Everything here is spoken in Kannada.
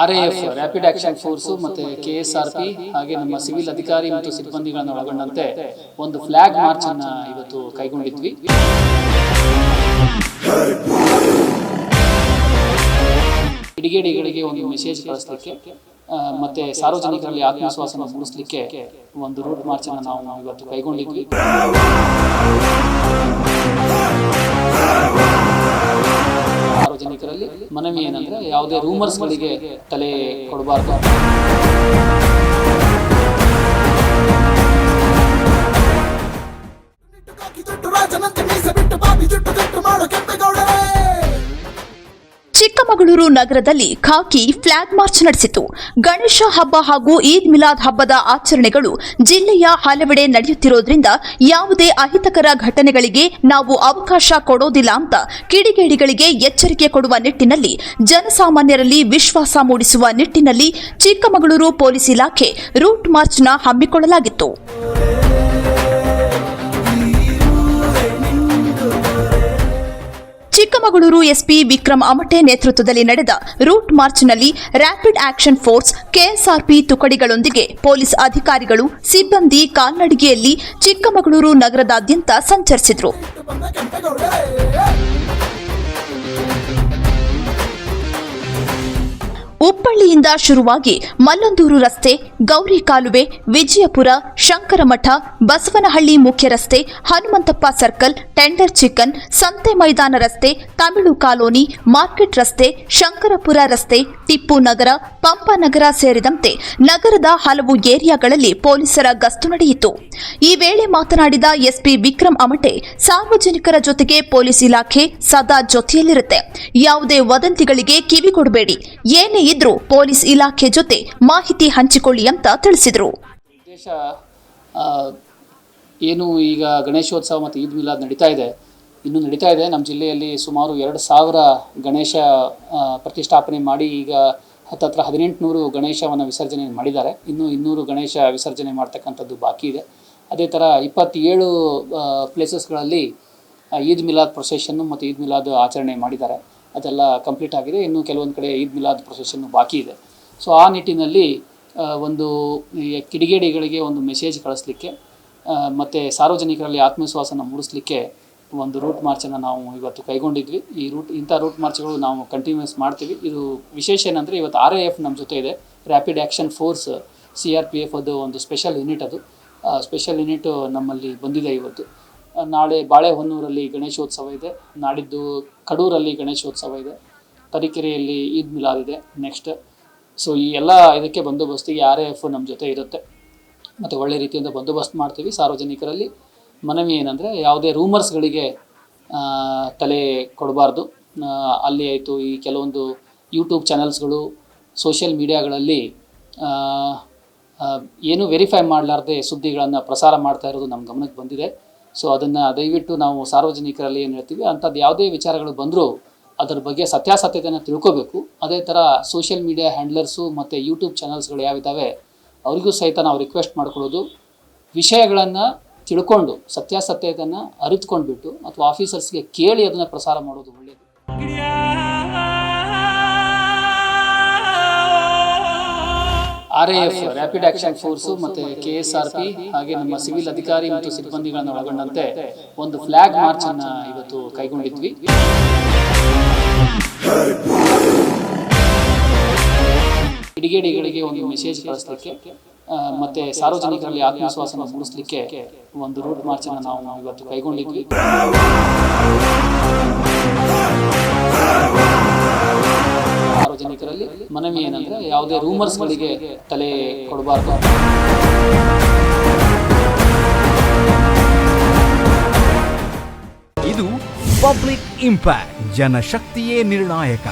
R F rapid action force ಮತ್ತೆ ಕೆ ಎಸ್ ಆರ್ ಪಿ ಹಾಗೆ ನಮ್ಮ ಸಿವಿಲ್ ಅಧಿಕಾರಿ ಮತ್ತು ಸಿಬ್ಬಂದಿಗಳನ್ನು ಒಳಗೊಂಡಂತೆ ಒಂದು ಫ್ಲಾಗ್ ಮಾರ್ಚ್ ಅನ್ನ ಇವತ್ತು ಕೈಗೊಂಡಿದ್ವಿ. ಇಡಿಗೇಡಿಗಳಿಗೆ ಒಂದು ಮೆಸೇಜ್ ಕಳಿಸ್ಲಿಕ್ಕೆ ಮತ್ತೆ ಸಾರ್ವಜನಿಕರಲ್ಲಿ ಆತ್ಮವಿಶ್ವಾಸನ ಮೂಡಿಸ್ಲಿಕ್ಕೆ ಒಂದು ರೂಟ್ ಮಾರ್ಚ್ ಅನ್ನು ನಾವು ಇವತ್ತು ಕೈಗೊಂಡಿದ್ವಿ. ಸಾರ್ವಜನಿಕರಲ್ಲಿ ಮನವಿ ಏನಂದ್ರೆ ಯಾವುದೇ ರೂಮರ್ಸ್ಗಳಿಗೆ ತಲೆ ಕೊಡಬಾರ್ದು ಜುಟ್ಟು ಜುಟ್ಟು ಮಾಡೋ ಚಿಕ್ಕಮಗಳೂರು ನಗರದಲ್ಲಿ ಖಾಕಿ ಫ್ಲಾಗ್ ಮಾರ್ಚ್ ನಡೆಸಿತು. ಗಣೇಶ ಹಬ್ಬ ಹಾಗೂ ಈದ್ ಮಿಲಾದ್ ಹಬ್ಬದ ಆಚರಣೆಗಳು ಜಿಲ್ಲೆಯ ಹಲವೆಡೆ ನಡೆಯುತ್ತಿರೋದ್ರಿಂದ ಯಾವುದೇ ಅಹಿತಕರ ಘಟನೆಗಳಿಗೆ ನಾವು ಅವಕಾಶ ಕೊಡೋದಿಲ್ಲ ಅಂತ ಕಿಡಿಗೇಡಿಗಳಿಗೆ ಎಚ್ಚರಿಕೆ ಕೊಡುವ ನಿಟ್ಟಿನಲ್ಲಿ ಜನಸಾಮಾನ್ಯರಲ್ಲಿ ವಿಶ್ವಾಸ ಮೂಡಿಸುವ ನಿಟ್ಟಿನಲ್ಲಿ ಚಿಕ್ಕಮಗಳೂರು ಪೊಲೀಸ್ ಇಲಾಖೆ ರೂಟ್ ಮಾರ್ಚ್ನ ಹಮ್ಮಿಕೊಳ್ಳಲಾಗಿತ್ತು. ಚಿಕ್ಕಮಗಳೂರು ಎಸ್ಪಿ ವಿಕ್ರಮ್ ಅಮಟೆ ನೇತೃತ್ವದಲ್ಲಿ ನಡೆದ ರೂಟ್ ಮಾರ್ಚ್ನಲ್ಲಿ ರ್ಯಾಪಿಡ್ ಆಕ್ಷನ್ ಫೋರ್ಸ್ ಕೆಎಸ್ಆರ್ಪಿ ತುಕಡಿಗಳೊಂದಿಗೆ ಪೊಲೀಸ್ ಅಧಿಕಾರಿಗಳು, ಸಿಬ್ಬಂದಿ ಕಾಲ್ನಡಿಗೆಯಲ್ಲಿ ಚಿಕ್ಕಮಗಳೂರು ನಗರದಾದ್ಯಂತ ಸಂಚರಿಸಿದರು. ಉಪ್ಪಳ್ಳಿಯಿಂದ ಶುರುವಾಗಿ ಮಲ್ಲಂದೂರು ರಸ್ತೆ, ಗೌರಿ ಕಾಲುವೆ, ವಿಜಯಪುರ, ಶಂಕರಮಠ, ಬಸವನಹಳ್ಳಿ ಮುಖ್ಯ ರಸ್ತೆ, ಹನುಮಂತಪ್ಪ ಸರ್ಕಲ್, ಟೆಂಡರ್ ಚಿಕನ್, ಸಂತೆ ಮೈದಾನ ರಸ್ತೆ, ತಮಿಳು ಕಾಲೋನಿ, ಮಾರ್ಕೆಟ್ ರಸ್ತೆ, ಶಂಕರಪುರ ರಸ್ತೆ, ಟಿಪ್ಪು ನಗರ ಪಂಪನಗರ ಸೇರಿದಂತೆ ನಗರದ ಹಲವು ಏರಿಯಾಗಳಲ್ಲಿ ಪೊಲೀಸರ ಗಸ್ತು ನಡೆಯಿತು. ಈ ವೇಳೆ ಮಾತನಾಡಿದ ಎಸ್ಪಿ ವಿಕ್ರಮ್ ಅಮಟೆ, ಸಾರ್ವಜನಿಕರ ಜೊತೆಗೆ ಪೊಲೀಸ್ ಇಲಾಖೆ ಸದಾ ಜೊತೆಯಲ್ಲಿರುತ್ತೆ. ಯಾವುದೇ ವದಂತಿಗಳಿಗೆ ಕಿವಿಗೊಡಬೇಡಿ. ಏನೇ ಇದ್ರೂ. ಪೊಲೀಸ್ ಇಲಾಖೆ ಜೊತೆ ಮಾಹಿತಿ ಹಂಚಿಕೊಳ್ಳಿ ಅಂತ ತಿಳಿಸಿದರು. ಏನು ಈಗ ಗಣೇಶೋತ್ಸವ ಮತ್ತು ಈದ್ ಮಿಲಾದ್ ನಡೀತಾ ಇದೆ. ಇನ್ನೂ ನಡೀತಾ ಇದೆ. ನಮ್ಮ ಜಿಲ್ಲೆಯಲ್ಲಿ ಸುಮಾರು ಎರಡು ಸಾವಿರ ಗಣೇಶ ಪ್ರತಿಷ್ಠಾಪನೆ ಮಾಡಿ ಈಗ ಹತ್ತತ್ರ ಹದಿನೆಂಟುನೂರು ಗಣೇಶವನ್ನು ವಿಸರ್ಜನೆ ಮಾಡಿದ್ದಾರೆ. ಇನ್ನೂ ಇನ್ನೂರು ಗಣೇಶ ವಿಸರ್ಜನೆ ಮಾಡ್ತಕ್ಕಂಥದ್ದು ಬಾಕಿ ಇದೆ. ಅದೇ ಥರ ಇಪ್ಪತ್ತೇಳು ಪ್ಲೇಸಸ್ಗಳಲ್ಲಿ ಈದ್ ಮಿಲಾದ್ ಪ್ರೊಸೆಷನ್ನು ಮತ್ತು ಈದ್ ಮಿಲಾದ್ ಆಚರಣೆ ಮಾಡಿದ್ದಾರೆ. ಅದೆಲ್ಲ ಕಂಪ್ಲೀಟ್ ಆಗಿದೆ. ಇನ್ನು ಕೆಲವೊಂದು ಕಡೆ ಈದ್ ಮಿಲಾದ್ ಪ್ರೊಸೆಷನ್ನು ಬಾಕಿ ಇದೆ. ಸೊ ಆ ನಿಟ್ಟಿನಲ್ಲಿ ಒಂದು ಕಿಡಿಗೇಡಿಗಳಿಗೆ ಒಂದು ಮೆಸೇಜ್ ಕಳಿಸ್ಲಿಕ್ಕೆ ಮತ್ತು ಸಾರ್ವಜನಿಕರಲ್ಲಿ ಆತ್ಮವಿಶ್ವಾಸನ ಮೂಡಿಸ್ಲಿಕ್ಕೆ ಒಂದು ರೂಟ್ ಮಾರ್ಚನ್ನು ನಾವು ಇವತ್ತು ಕೈಗೊಂಡಿದ್ವಿ. ಈ ರೂಟ್ ಇಂಥ ರೂಟ್ ಮಾರ್ಚ್ಗಳು ನಾವು ಕಂಟಿನ್ಯೂಸ್ ಮಾಡ್ತೀವಿ. ಇದು ವಿಶೇಷ ಏನಂದರೆ, ಇವತ್ತು ಆರ್ ಎ ಎಫ್ ನಮ್ಮ ಜೊತೆ ಇದೆ. Rapid action force C R P F ಅದು ಒಂದು ಸ್ಪೆಷಲ್ ಯೂನಿಟ್ ಅದು. ಸ್ಪೆಷಲ್ ಯೂನಿಟ್ ನಮ್ಮಲ್ಲಿ ಬಂದಿದೆ ಇವತ್ತು. ನಾಳೆ ಬಾಳೆಹೊನ್ನೂರಲ್ಲಿ ಗಣೇಶೋತ್ಸವ ಇದೆ. ನಾಡಿದ್ದು ಕಡೂರಲ್ಲಿ ಗಣೇಶೋತ್ಸವ ಇದೆ. ತರೀಕೆರೆಯಲ್ಲಿ ಈದ್ ಮಿಲಾದ್ ಇದೆ ನೆಕ್ಸ್ಟ್ ಸೊ ಈ ಎಲ್ಲ ಇದಕ್ಕೆ ಬಂದೋಬಸ್ತಿಗೆ ಆರ್ ಎಫ್ ನಮ್ಮ ಜೊತೆ ಇರುತ್ತೆ. ಮತ್ತು ಒಳ್ಳೆ ರೀತಿಯಿಂದ ಬಂದೋಬಸ್ತ್ ಮಾಡ್ತೀವಿ ಸಾರ್ವಜನಿಕರಲ್ಲಿ. ಮನವಿ ಏನಂದರೆ ಯಾವುದೇ ರೂಮರ್ಸ್ಗಳಿಗೆ ತಲೆ ಕೊಡಬಾರ್ದು. ಅಲ್ಲಿ ಆಯಿತು ಈ ಕೆಲವೊಂದು ಯೂಟ್ಯೂಬ್ ಚಾನಲ್ಸ್ಗಳು ಸೋಷಿಯಲ್ ಮೀಡಿಯಾಗಳಲ್ಲಿ ಏನು ವೆರಿಫೈ ಮಾಡಲಾರ್ದೆ ಸುದ್ದಿಗಳನ್ನು ಪ್ರಸಾರ ಮಾಡ್ತಾ ಇರೋದು ನಮ್ಮ ಗಮನಕ್ಕೆ ಬಂದಿದೆ. ಸೊ ಅದನ್ನು ದಯವಿಟ್ಟು ನಾವು ಸಾರ್ವಜನಿಕರಲ್ಲಿ ಏನು ಹೇಳ್ತೀವಿ, ಅಂಥದ್ದು ಯಾವುದೇ ವಿಚಾರಗಳು ಬಂದರೂ ಅದರ ಬಗ್ಗೆ ಸತ್ಯಾಸತ್ಯತೆಯನ್ನು ತಿಳ್ಕೋಬೇಕು. ಅದೇ ಥರ ಸೋಷಿಯಲ್ ಮೀಡಿಯಾ ಹ್ಯಾಂಡ್ಲರ್ಸು ಮತ್ತು ಯೂಟ್ಯೂಬ್ ಚಾನಲ್ಸ್ಗಳು ಯಾವಿದ್ದಾವೆ ಅವರಿಗೂ ಸಹಿತ ನಾವು ರಿಕ್ವೆಸ್ಟ್ ಮಾಡ್ಕೊಳ್ಳೋದು, ವಿಷಯಗಳನ್ನು ತಿಳ್ಕೊಂಡು ಸತ್ಯಾಸತ್ಯತೆಯನ್ನು ಅರಿತುಕೊಂಡ್ಬಿಟ್ಟು, ಅಥವಾ ಆಫೀಸರ್ಸ್ಗೆ ಕೇಳಿ ಅದನ್ನು ಪ್ರಸಾರ ಮಾಡೋದು ಒಳ್ಳೆಯದು R F rapid action force ಮತ್ತೆ ಕೆ ಎಸ್ ಆರ್ ಪಿ ಹಾಗೆ ನಮ್ಮ ಸಿವಿಲ್ ಅಧಿಕಾರಿ ಮತ್ತು ಸಿಬ್ಬಂದಿಗಳನ್ನು ಒಳಗೊಂಡಂತೆ ಒಂದು ಫ್ಲಾಗ್ ಮಾರ್ಚ್ ಅನ್ನ ಇವತ್ತು ಕೈಗೊಂಡಿದ್ವಿ. ಕಿಡಿಗೇಡಿಗಳಿಗೆ ಒಂದು ಮೆಸೇಜ್ ಕಳಿಸ್ಲಿಕ್ಕೆ ಮತ್ತೆ ಸಾರ್ವಜನಿಕರಲ್ಲಿ ಆತ್ಮವಿಶ್ವಾಸನ ಮೂಡಿಸ್ಲಿಕ್ಕೆ ಒಂದು ರೂಟ್ ಮಾರ್ಚ್ ಅನ್ನ ನಾವು ಇವತ್ತು ಕೈಗೊಂಡಿದ್ವಿ. ಸಾರ್ವಜನಿಕರಲ್ಲಿ ಮನವಿ ಏನಂದ್ರೆ ಯಾವುದೇ ರೂಮರ್ಸ್ಗಳಿಗೆ ತಲೆ ಕೊಡಬಾರ್ದು ಇದು ಪಬ್ಲಿಕ್ ಇಂಪ್ಯಾಕ್ಟ್ ಜನಶಕ್ತಿಯೇ ನಿರ್ಣಾಯಕ.